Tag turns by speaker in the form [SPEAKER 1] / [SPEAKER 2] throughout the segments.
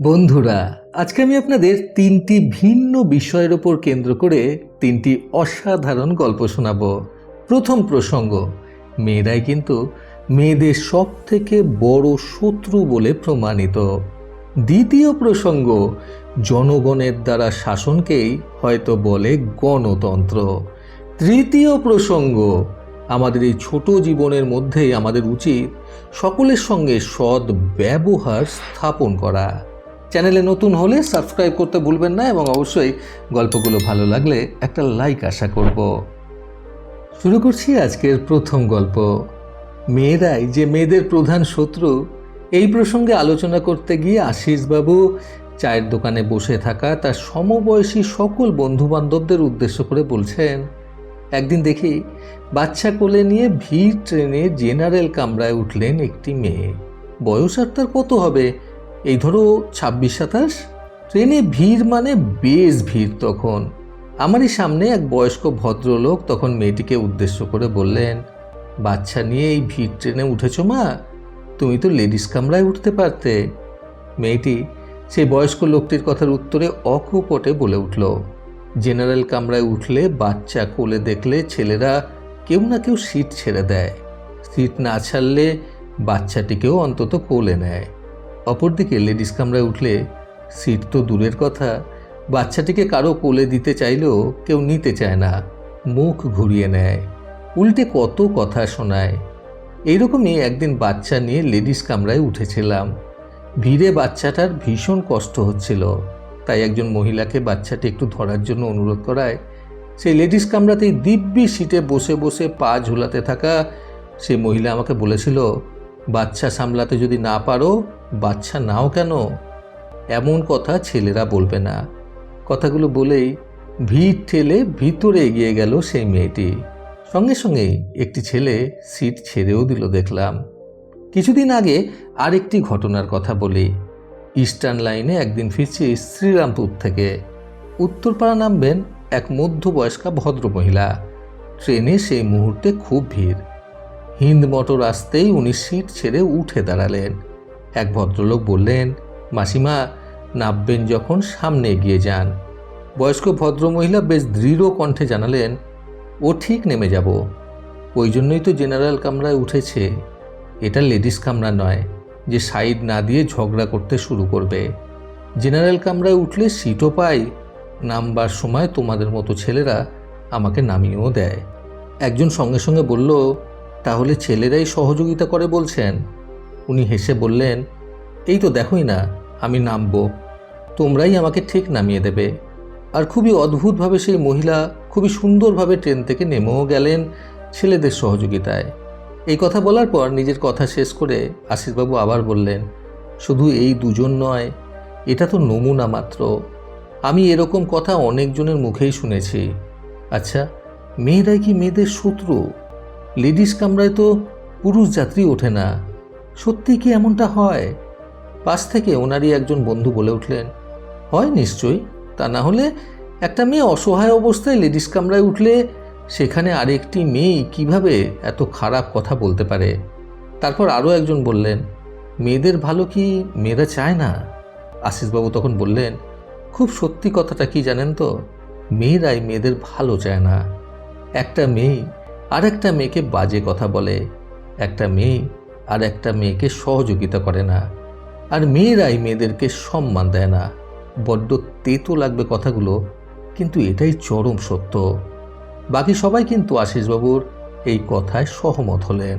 [SPEAKER 1] বন্ধুরা, আজকে আমি আপনাদের তিনটি ভিন্ন বিষয়ের ওপর কেন্দ্র করে তিনটি অসাধারণ গল্প শোনাব। প্রথম প্রসঙ্গ, মেয়েরাই কিন্তু মেয়েদের সব থেকে বড় শত্রু বলে প্রমাণিত। দ্বিতীয় প্রসঙ্গ, জনগণের দ্বারা শাসনকেই হয়তো বলে গণতন্ত্র। তৃতীয় প্রসঙ্গ, আমাদের এই ছোট জীবনের মধ্যেই আমাদের উচিত সকলের সঙ্গে সৎ ব্যবহার স্থাপন করা। চ্যানেলে নতুন হলে সাবস্ক্রাইব করতে ভুলবেন না এবং অবশ্যই গল্পগুলো ভালো লাগলে একটা লাইক আশা করব। শুরু করছি আজকের প্রথম গল্প। মেয়েরাই যে মেয়েদের প্রধান শত্রু, এই প্রসঙ্গে আলোচনা করতে গিয়ে আশিসবাবু চায়ের দোকানে বসে থাকা তার সমবয়সী সকল বন্ধুবান্ধবদের উদ্দেশ্য করে বলছেন, একদিন দেখি বাচ্চা কোলে নিয়ে ভিড় ট্রেনে জেনারেল কামরায় উঠলেন একটি মেয়ে। বয়স আর তার কত হবে? এই ধরো ছাব্বিশ সাতাশ, ট্রেনে ভিড় মানে বেশ ভিড় তখন। আমারই সামনে এক বয়স্ক ভদ্রলোক তখন মেয়েটিকে উদ্দেশ্য করে বললেন, বাচ্চা নিয়ে এই ভিড় ট্রেনে উঠেছ মা? তুমি তো লেডিস কামরায় উঠতে পারতে। মেয়েটি সেই বয়স্ক লোকটির কথার উত্তরে অকপটে বলে উঠল, জেনারেল কামরায় উঠলে বাচ্চা কোলে দেখলে ছেলেরা কেউ না কেউ সিট ছেড়ে দেয়। সিট না ছাড়লে বাচ্চাটিকেও অন্তত কোলে নেয়। অপরদিকে লেডিস কামরায় উঠলে সিট তো দূরের কথা, বাচ্চাটিকে কারও কোলে দিতে চাইলেও কেউ নিতে চায় না, মুখ ঘুরিয়ে নেয়, উল্টে কত কথা শোনায়। এইরকমই একদিন বাচ্চা নিয়ে লেডিস কামরায় উঠেছিলাম। ভিড়ে বাচ্চাটার ভীষণ কষ্ট হচ্ছিল, তাই একজন মহিলাকে বাচ্চাটি একটু ধরার জন্য অনুরোধ করায়, সেই লেডিস কামরাতেই দিব্যি সিটে বসে বসে পা ঝুলাতে থাকা সে মহিলা আমাকে বলেছিল, বাচ্চা সামলাতে যদি না পারো বাচ্চা নাও কেন? এমন কথা ছেলেরা বলবে না। কথাগুলো বলেই ভিড় ঠেলে ভিতরে এগিয়ে গেল সেই মেয়েটি। সঙ্গে সঙ্গে একটি ছেলে সিট ছেড়েও দিল দেখলাম। কিছুদিন আগে আরেকটি ঘটনার কথা বলি। ইস্টার্ন লাইনে একদিন ফিরছি শ্রীরামপুর থেকে। উত্তরপাড়া নামবেন এক মধ্যবয়স্কা ভদ্রমহিলা ট্রেনে সেই মুহূর্তে খুব ভিড়। হিন্দ মোটর আসতেই উনি সিট ছেড়ে উঠে দাঁড়ালেন। এক ভদ্রলোক বললেন, মাসিমা নামবেন যখন সামনে এগিয়ে যান। বয়স্ক ভদ্রমহিলা বেশ দৃঢ় কণ্ঠে জানালেন, ও ঠিক নেমে যাব। ওই জন্যই তো জেনারেল কামরায় উঠেছে। এটা লেডিস কামরা নয় যে সাইড না দিয়ে ঝগড়া করতে শুরু করবে। জেনারেল কামরায় উঠলে সিটও পাই, নামবার সময় তোমাদের মতো ছেলেরা আমাকে নামিয়েও দেয়। একজন সঙ্গে সঙ্গে বলল, তাহলে ছেলেরাই সহযোগিতা করে বলছেন। উনি হেসে বললেন, এই তো দেখোই না, আমি নামবো। তোমরাই আমাকে ঠিক নামিয়ে দেবে। আর খুবই অদ্ভুতভাবে সেই মহিলা খুবই সুন্দরভাবে ট্রেন থেকে নেমেও গেলেন ছেলেদের সহযোগিতায়। এই কথা বলার পর নিজের কথা শেষ করে আশিসবাবু আবার বললেন, শুধু এই দুজন নয়, এটা তো নমুনা মাত্র। আমি এরকম কথা অনেকজনের মুখেই শুনেছি। আচ্ছা মেয়েরাই কি মেয়েদের শত্রু? লেডিস কামরায় তো পুরুষ যাত্রী ওঠে না। সত্যি কি এমনটা হয়? পাশ থেকে ওনারই একজন বন্ধু বলে উঠলেন, হয় নিশ্চয়ই। তা না হলে একটা মেয়ে অসহায় অবস্থায় লেডিস কামরায় উঠলে সেখানে আরেকটি মেয়ে কীভাবে এত খারাপ কথা বলতে পারে? তারপর আরও একজন বললেন, মেয়েদের ভালো কি মেয়েরা চায় না? আশিসবাবু তখন বললেন, খুব সত্যি কথাটা কি জানেন তো? মেয়েরাই মেয়েদের ভালো চায় না। একটা মেয়ে আর একটা মেয়েকে বাজে কথা বলে। একটা মেয়ে আর একটা মেয়েকে সহযোগিতা করে না। আর মেয়েরাই মেয়েদেরকে সম্মান দেয় না। বড্ড তেতো লাগবে কথাগুলো, কিন্তু এটাই চরম সত্য। বাকি সবাই কিন্তু আশিসবাবুর এই কথায় সহমত হলেন।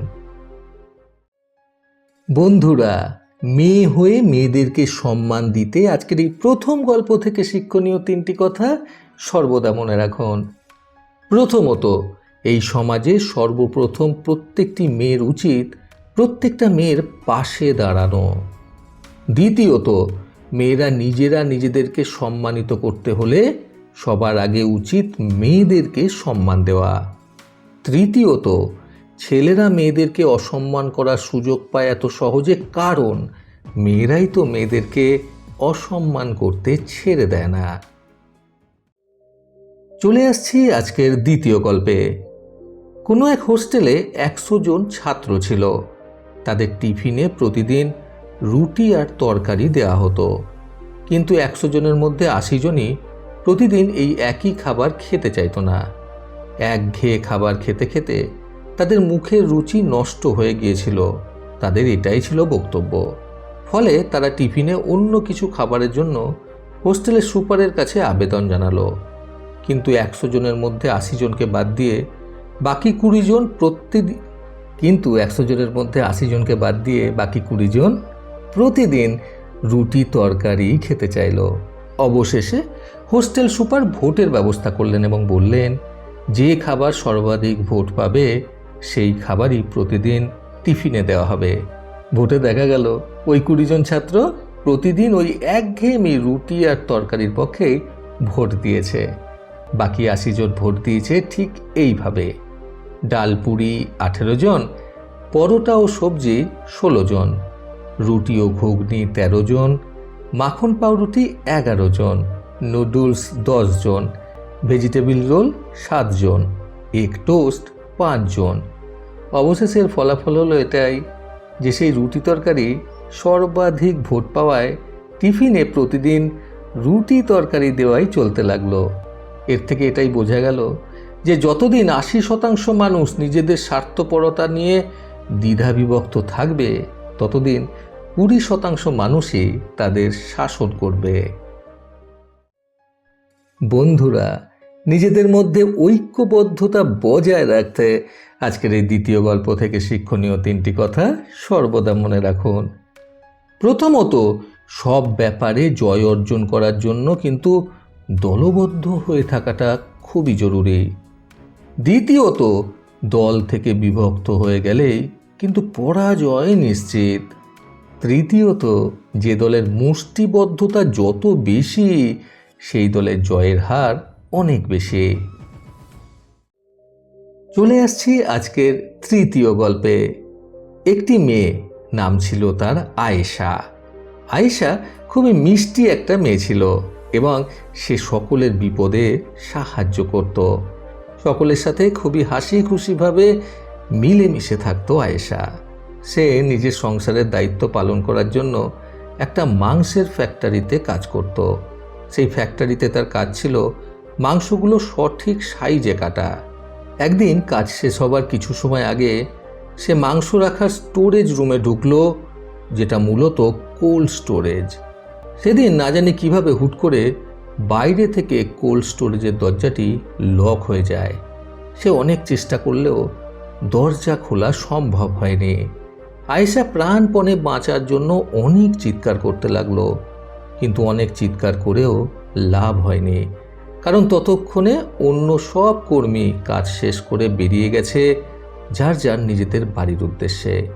[SPEAKER 1] বন্ধুরা, মেয়ে হয়ে মেয়েদেরকে সম্মান দিতে আজকের এই প্রথম গল্প থেকে শিক্ষণীয় তিনটি কথা সর্বদা মনে রাখুন। প্রথমত, এই সমাজে সর্বপ্রথম প্রত্যেকটি মেয়ের উচিত প্রত্যেকটা মেয়ের পাশে দাঁড়ানো। দ্বিতীয়ত, মেয়েরা নিজেরা নিজেদেরকে সম্মানিত করতে হলে সবার আগে উচিত মেয়েদেরকে সম্মান দেওয়া। তৃতীয়ত, ছেলেরা মেয়েদেরকে অসম্মান করার সুযোগ পায় এত সহজে কারণ মেয়েরাই তো মেয়েদেরকে অসম্মান করতে ছেড়ে দেয় না। চলে আসছি আজকের দ্বিতীয় গল্পে। কোনো এক হোস্টেলে একশো জন ছাত্র ছিল। টিফিনে প্রতিদিন রুটি আর তরকারি দেয়া হতো। কিন্তু একশো জনের মধ্যে আশি জনই প্রতিদিন এই একই খাবার খেতে চাইতো না। একঘেয়ে খাবার খেতে খেতে তাদের মুখের রুচি নষ্ট হয়ে গিয়েছিল। তাদের এটাই ছিল বক্তব্য। ফলে তারা টিফিনে অন্য কিছু খাবারের জন্য হোস্টেলের সুপারের কাছে আবেদন জানালো। কিন্তু একশো জনের মধ্যে আশি জনকে বাদ দিয়ে বাকি কুড়ি জন প্রতিদিন কিন্তু একশো জনের মধ্যে আশি জনকে বাদ দিয়ে বাকি কুড়ি জন প্রতিদিন রুটি তরকারি খেতে চাইল। অবশেষে হোস্টেল সুপার ভোটের ব্যবস্থা করলেন এবং বললেন, যে খাবার সর্বাধিক ভোট পাবে, সেই খাবারই প্রতিদিন টিফিনে দেওয়া হবে। ভোটে দেখা গেল, ওই কুড়ি জন ছাত্র প্রতিদিন ওই একঘেয়েমি রুটি আর তরকারির পক্ষে ভোট দিয়েছে। বাকি আশি জন ভোট দিয়েছে ঠিক এইভাবে। ডাল পুরি আঠেরো জন, পরোটা ও সবজি ষোলো জন, রুটি ও ঘুগনি তেরো জন, মাখন পাউরুটি এগারো জন, নুডলস দশ জন, ভেজিটেবিল রোল সাতজন এগ টোস্ট পাঁচজন অবশেষের ফলাফল হলো এটাই যে সেই রুটি তরকারি সর্বাধিক ভোট পাওয়ায় টিফিনে প্রতিদিন রুটি তরকারি দেওয়াই চলতে লাগল। এর থেকে এটাই বোঝা গেল যে যতদিন আশি শতাংশ মানুষ নিজেদের স্বার্থপরতা নিয়ে দ্বিধাবিভক্ত থাকবে, ততদিন কুড়ি শতাংশ মানুষই তাদের শাসন করবে। বন্ধুরা, নিজেদের মধ্যে ঐক্যবদ্ধতা বজায় রাখতে আজকের এই দ্বিতীয় গল্প থেকে শিক্ষণীয় তিনটি কথা সর্বদা মনে রাখুন। প্রথমত, সব ব্যাপারে জয় অর্জন করার জন্য কিন্তু দলবদ্ধ হয়ে থাকাটা খুবই জরুরি। দ্বিতীয়ত, দল থেকে বিভক্ত হয়ে গেলেই কিন্তু পরাজয় নিশ্চিত। তৃতীয়ত, যে দলের মুষ্টিবদ্ধতা যত বেশি, সেই দলের জয়ের হার অনেক বেশি। চলে আসছি আজকের তৃতীয় গল্পে। একটি মেয়ে, নাম ছিল তার আয়েশা। আয়েশা খুবই মিষ্টি একটা মেয়ে ছিল এবং সে সকলের বিপদে সাহায্য করত। সকলের সাথে খুবই হাসি খুশিভাবে মিলেমিশে থাকতো আয়েশা। সে নিজের সংসারের দায়িত্ব পালন করার জন্য একটা মাংসের ফ্যাক্টরিতে কাজ করত। সেই ফ্যাক্টরিতে তার কাজ ছিল মাংসগুলো সঠিক সাইজে কাটা। একদিন কাজ শেষ হবার কিছু সময় আগে সে মাংস রাখার স্টোরেজ রুমে ঢুকলো, যেটা মূলত কোল্ড স্টোরেজ। সেদিন না জানি কীভাবে হুট করে বাইরে থেকে কোল্ড স্টোরেজের দরজাটি লক হয়ে যায়। সে অনেক চেষ্টা করলেও দরজা খোলা সম্ভব হয়নি। আয়েশা প্রাণপণে বাঁচার জন্য অনেক চিৎকার করতে লাগল, কিন্তু অনেক চিৎকার করেও লাভ হয়নি। কারণ ততক্ষণে অন্য সব কর্মী কাজ শেষ করে বেরিয়ে গেছে, যার যার নিজেদের বাড়ির উদ্দেশ্যে।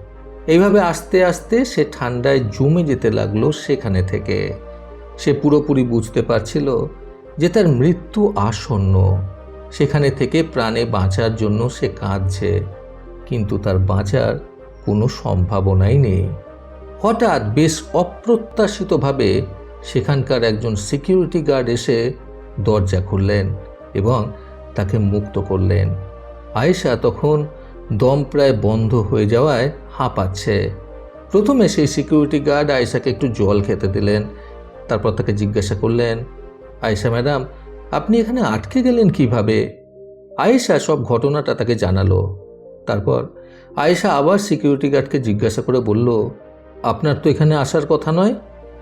[SPEAKER 1] এইভাবে আস্তে আস্তে সে ঠান্ডায় জমে যেতে লাগল সেখানে থেকে। সে পুরোপুরি বুঝতে পারছিল যে তার মৃত্যু আসন্ন। সেখানে থেকে প্রাণে বাঁচার জন্য সে কাঁদছে, কিন্তু তার বাঁচার কোনো সম্ভাবনাই নেই। হঠাৎ বেশ অপ্রত্যাশিতভাবে সেখানকার একজন সিকিউরিটি গার্ড এসে দরজা খুললেন এবং তাকে মুক্ত করলেন। আয়েশা তখন দম প্রায় বন্ধ হয়ে যাওয়ায় হাঁপাচ্ছে। প্রথমে সেই সিকিউরিটি গার্ড আয়েশাকে একটু জল খেতে দিলেন তারপর তাকে জিজ্ঞাসা করলেন, আয়েশা ম্যাডাম, আপনি এখানে আটকে গেলেন কীভাবে? আয়েশা সব ঘটনাটা তাকে জানালো। তারপর আয়েশা আবার সিকিউরিটি গার্ডকে জিজ্ঞাসা করে বলল, আপনার তো এখানে আসার কথা নয়,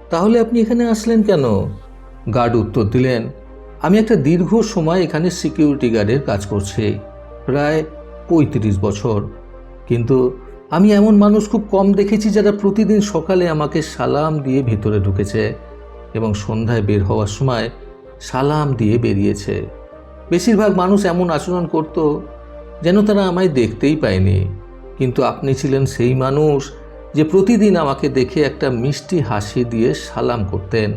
[SPEAKER 1] তাহলে আপনি এখানে আসলেন কেন? গার্ড উত্তর দিলেন, আমি একটা দীর্ঘ সময় এখানে সিকিউরিটি গার্ডের কাজ করছি, প্রায় পঁয়ত্রিশ বছর। কিন্তু আমি এমন মানুষ খুব কম দেখেছি যারা প্রতিদিন সকালে আমাকে সালাম দিয়ে ভেতরে ঢুকেছে। এবং সন্ধ্যায় বের হওয়ার সময় সালাম দিয়ে বেরিয়েছে। বেশিরভাগ মানুষ এমন আচরণ করত যেন তারা আমায় দেখতেই পায়নি। কিন্তু আপনি ছিলেন সেই মানুষ যে প্রতিদিন আমাকে দেখে একটা মিষ্টি হাসি দিয়ে সালাম করতেন।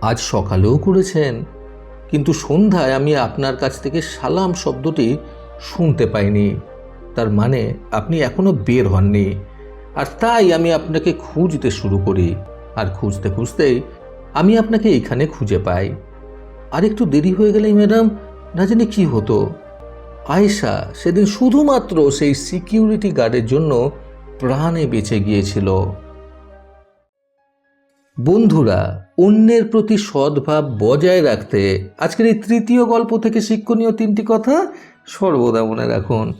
[SPEAKER 1] আজ সকালেও করেছেন। কিন্তু সন্ধ্যায় আমি আপনার কাছ থেকে সালাম শব্দটি শুনতে পাইনি। তার মানে আপনি এখনও বের হননি। আর তাই আমি আপনাকে খুঁজতে শুরু করি। আর খুঁজতে খুঁজতেই আমি আপনাকে এখানে খুঁজে পাই। আর একটু দেরি হয়ে গেলেই, ম্যাডাম, না জানি কি হতো। আয়েশা সেদিন শুধুমাত্র সেই সিকিউরিটি গার্ডের জন্য প্রাণে বেঁচে গিয়েছিল। বন্ধুরা, অন্যের প্রতি সদ্ভাব বজায় রাখতে আজকের এই তৃতীয় গল্প থেকে শিক্ষণীয় তিনটি কথা সর্বদা মনে রাখুন।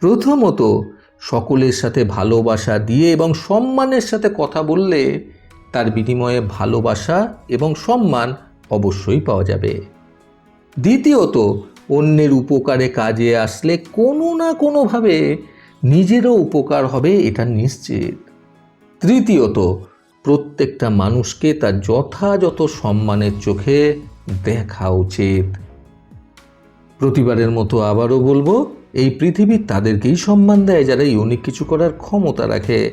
[SPEAKER 1] প্রথমত, সকলের সাথে ভালোবাসা দিয়ে এবং সম্মানের সাথে কথা বললে তার বিনিময়ে ভালোবাসা এবং সম্মান অবশ্যই পাওয়া যাবে। দ্বিতীয়ত, অন্যের উপকারে কাজে আসলে কোনো না কোনোভাবে নিজেরও উপকার হবে, এটা নিশ্চিত। তৃতীয়ত, প্রত্যেকটা মানুষকে তার যথাযথ সম্মানের চোখে দেখা উচিত। প্রতিবারের মতো আবারও বলব, এই পৃথিবী তাদেরকেই সম্মান দেয় যারা ইউনিক কিছু করার ক্ষমতা রাখে।